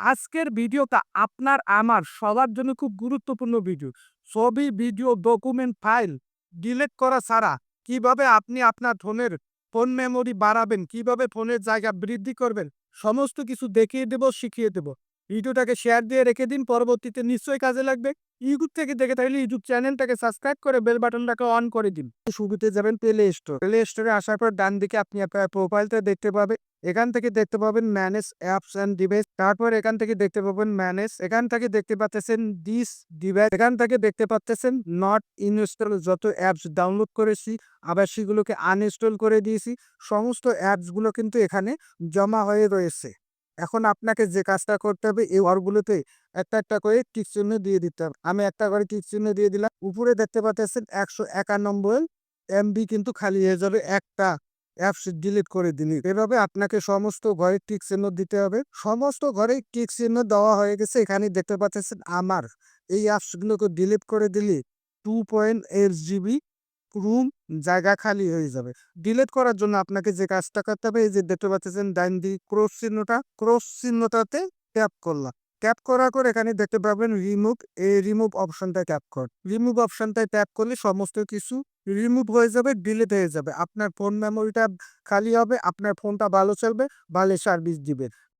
আজকের ভিডিওটা আপনার, আমার সবার জন্য খুব গুরুত্বপূর্ণ ভিডিও। ছবি, ভিডিও, ডকুমেন্ট, ফাইল ডিলিট করা ছাড়া কীভাবে আপনি আপনার ফোনের, ফোন মেমোরি বাড়াবেন, কীভাবে ফোনের জায়গা বৃদ্ধি করবেন, সমস্ত কিছু দেখিয়ে দেব, শিখিয়ে দেব। ভিডিওটাকে শেয়ার দিয়ে রেখে দিন, পরবর্তীতে নিশ্চয়ই কাজে লাগবে। ইউটিউব থেকে দেখে থাকলে ইউটিউব চ্যানেলটাকে সাবস্ক্রাইব করে বেল বাটনটাকে অন করে দিন। শুরুতে যাবেন প্লে স্টোর প্লে স্টোরে আসার পর ডান দিকে আপনি আপনার প্রোফাইলটা দেখতে পাবেন। এখান থেকে দেখতে পাবেন ম্যানেজ অ্যাপস অ্যান্ড ডিভাইস। তারপর এখান থেকে দেখতে পাবেন ম্যানেজ। এখান থেকে দেখতে পাচ্ছেন দিস ডিভাইস। এখান থেকে দেখতে পাচ্ছেন নট ইনস্টল। যত অ্যাপস ডাউনলোড করেছি, আবার সেগুলোকে আনইনস্টল করে দিয়েছি। সমস্ত অ্যাপসগুলো কিন্তু এখানে জমা হয়ে রয়েছে। এখন আপনাকে যে কাজটা করতে হবে, এই ওয়ারগুলোতে একটা একটা করে টিক চিহ্ন দিয়ে দিতে হবে। আমি একটা করে টিক চিহ্ন দিয়ে দিলাম। উপরে দেখতে পাচ্ছেন একশো একানব্বই এমবি কিন্তু খালি হয়ে যাবে একটা। অ্যাপস ডিলিট করে দিলি। এভাবে আপনাকে সমস্ত ঘরে টিক চিহ্ন দিতে হবে। সমস্ত ঘরে টিক চিহ্ন দেওয়া হয়ে গেছে। এখানে দেখতে পাচ্ছেন আমার এই অ্যাপসগুলোকে ডিলিট করে দিলি। Two point eight GB room জায়গা খালি হয়ে যাবে। ডিলিট করার জন্য আপনাকে যে কাজটা করতে হবে, এই যে দেখতে পাচ্ছেন ডাইন দি ক্রস চিহ্নটা ক্রস চিহ্নটাতে ট্যাপ করলাম। ট্যাপ করার পর এখানে দেখতে পাবেন রিমুভ এই রিমুভ অপশনটা ট্যাপ কর। রিমুভ অপশনটা ট্যাপ করলে সমস্ত কিছু রিমুভ হয়ে যাবে ডিলিট হয়ে যাবে। আপনার ফোন মেমোরিটা খালি হবে, আপনার ফোনটা ভালো চলবে, ভালো সার্ভিস দিবে।